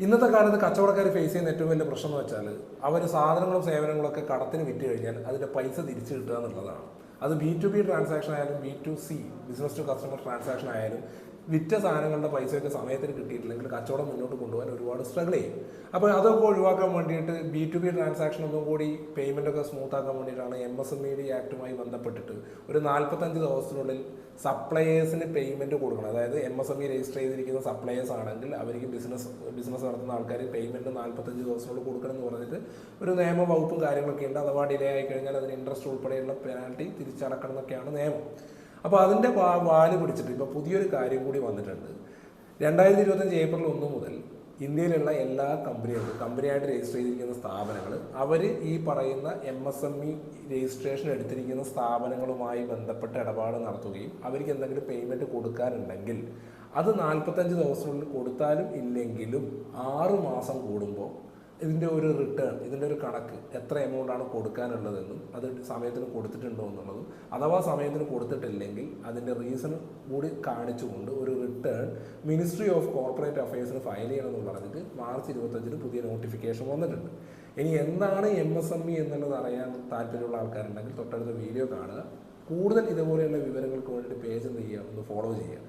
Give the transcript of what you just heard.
ഇന്നത്തെ കാലത്ത് കച്ചവടക്കാർ ഫേസ് ചെയ്യുന്ന ഏറ്റവും വലിയ പ്രശ്നം എന്ന് വെച്ചാൽ അവർ സാധനങ്ങളും സേവനങ്ങളൊക്കെ കടത്തിന് വിറ്റ് കഴിഞ്ഞാൽ അതിന്റെ പൈസ തിരിച്ചു കിട്ടുക എന്നുള്ളതാണ്. അത് ബി ടു ബി ട്രാൻസാക്ഷൻ ആയാലും B to C business to customer transaction ആയാലും വിറ്റ സാധനങ്ങളുടെ പൈസയൊക്കെ സമയത്തിന് കിട്ടിയിട്ടില്ലെങ്കിൽ കച്ചവടം മുന്നോട്ട് കൊണ്ടുപോകാൻ ഒരുപാട് സ്ട്രഗിൾ ചെയ്യും. അപ്പോൾ അതൊക്കെ ഒഴിവാക്കാൻ വേണ്ടിയിട്ട് ബി ടു ബി ട്രാൻസാക്ഷൻ ഒന്നും കൂടി പേയ്മെന്റ് ഒക്കെ സ്മൂത്ത് ആക്കാൻ വേണ്ടിയിട്ടാണ് M S M E D ആക്ടുമായി ബന്ധപ്പെട്ടിട്ട് ഒരു നാൽപ്പത്തഞ്ച് ദിവസത്തിനുള്ളിൽ സപ്ലയേഴ്സിന് പേയ്മെന്റ് കൊടുക്കണം. അതായത് M S M E register ചെയ്തിരിക്കുന്ന സപ്ലയേഴ്സ് ആണെങ്കിൽ അവർക്ക് ബിസിനസ് ബിസിനസ് നടത്തുന്ന ആൾക്കാർ പേയ്മെന്റ് നാൽപ്പത്തഞ്ച് ദിവസത്തിനുള്ളിൽ കൊടുക്കണം എന്ന് പറഞ്ഞിട്ട് ഒരു നിയമ വകുപ്പും കാര്യങ്ങളൊക്കെ ഉണ്ട്. അഥവാ ഡിലേ ആയി കഴിഞ്ഞാൽ അതിന് ഇൻട്രസ്റ്റ് ഉൾപ്പെടെയുള്ള പെനാൽറ്റി തിരിച്ചടക്കണം എന്നൊക്കെയാണ് നിയമം. അപ്പോൾ അതിന്റെ വാൽ പിടിച്ചിട്ട് ഇപ്പോൾ പുതിയൊരു കാര്യം കൂടി വന്നിട്ടുണ്ട്. രണ്ടായിരത്തി ഇരുപത്തഞ്ച് ഏപ്രിൽ ഒന്ന് മുതൽ ഇന്ത്യയിലുള്ള എല്ലാ കമ്പനികൾക്കും കമ്പനിയായിട്ട് രജിസ്റ്റർ ചെയ്തിരിക്കുന്ന സ്ഥാപനങ്ങൾ അവർ ഈ പറയുന്ന M S M E registration എടുത്തിരിക്കുന്ന സ്ഥാപനങ്ങളുമായി ബന്ധപ്പെട്ട ഇടപാട് നടത്തുകയും അവർക്ക് എന്തെങ്കിലും പേയ്മെന്റ് കൊടുക്കാനുണ്ടെങ്കിൽ അത് നാൽപ്പത്തഞ്ച് ദിവസത്തിനുള്ളിൽ കൊടുത്താലും ഇല്ലെങ്കിലും ആറ് മാസം കൂടുമ്പോൾ ഇതിന്റെ ഒരു റിട്ടേൺ ഇതിന്റെ ഒരു കണക്ക് എത്ര എമൗണ്ടാണ് കൊടുക്കാനുള്ളതെന്നും അത് സമയത്തിന് കൊടുത്തിട്ടുണ്ടോ എന്നുള്ളതും അഥവാ സമയത്തിന് കൊടുത്തിട്ടില്ലെങ്കിൽ അതിന്റെ റീസൺ കൂടി കാണിച്ചുകൊണ്ട് ഒരു റിട്ടേൺ മിനിസ്ട്രി ഓഫ് കോർപ്പറേറ്റ് അഫയേഴ്സിന് ഫയൽ ചെയ്യണമെന്ന് പറഞ്ഞിട്ട് മാർച്ച് ഇരുപത്തഞ്ചിന് പുതിയ നോട്ടിഫിക്കേഷൻ വന്നിട്ടുണ്ട്. ഇനി എന്താണ് എം എസ് എം ഇ എന്നുള്ളത് അറിയാൻ താല്പര്യമുള്ള ആൾക്കാരുണ്ടെങ്കിൽ തൊട്ടടുത്ത വീഡിയോ കാണുക. കൂടുതൽ ഇതുപോലെയുള്ള വിവരങ്ങൾക്ക് വേണ്ടിയിട്ട് പേജ് എന്ത് ചെയ്യുക? ഒന്ന് ഫോളോ ചെയ്യുക.